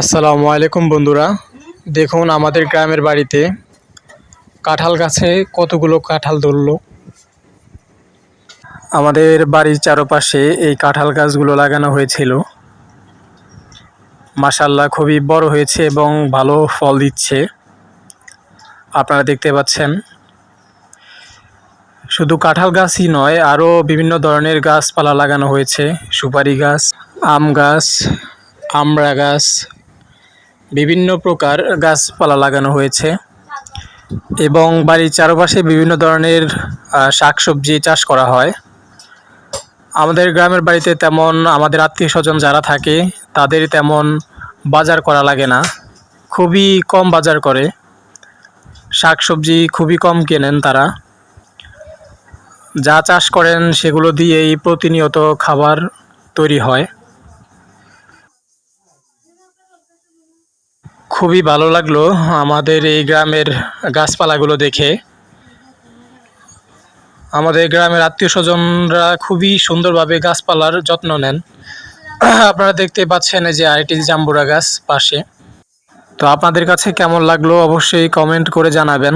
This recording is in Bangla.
আসসালামু আলাইকুম বন্ধুরা। দেখুন আমাদের গ্রামের বাড়িতে কাঁঠাল গাছে কতগুলো কাঁঠাল ধরলো। আমাদের বাড়ির চারপাশে এই কাঁঠাল গাছগুলো লাগানো হয়েছিল। মাসাল্লাহ খুবই বড় হয়েছে এবং ভালো ফল দিচ্ছে। আপনারা দেখতে পাচ্ছেন। শুধু কাঁঠাল গাছই নয়, আরও বিভিন্ন ধরনের গাছপালা লাগানো হয়েছে। সুপারি গাছ, আম গাছ, আমড়া গাছ বিভিন্ন প্রকার গাছপালা লাগানো হয়েছে এবং বাড়ির চারপাশে বিভিন্ন ধরনের শাকসবজি চাষ করা হয়। আমাদের গ্রামের বাড়িতে তেমন আমাদের আত্মীয় স্বজন যারা থাকে, তাদের তেমন বাজার করা লাগে না। খুবই কম বাজার করে। শাকসবজি খুবই কম কেনেন তারা। যা চাষ করেন সেগুলো দিয়েই প্রতিনিয়ত খাবার তৈরি হয়। খুবই ভালো লাগল আমাদের এই গ্রামের গাছপালাগুলো দেখে। আমাদের গ্রামের আত্মীয় স্বজনরা খুবই সুন্দরভাবে গাছপালার যত্ন নেন। আপনারা দেখতে পাচ্ছেন যে আরেকটি জাম্বুরা গাছ পাশে। তো আপনাদের কাছে কেমন লাগল অবশ্যই কমেন্ট করে জানাবেন।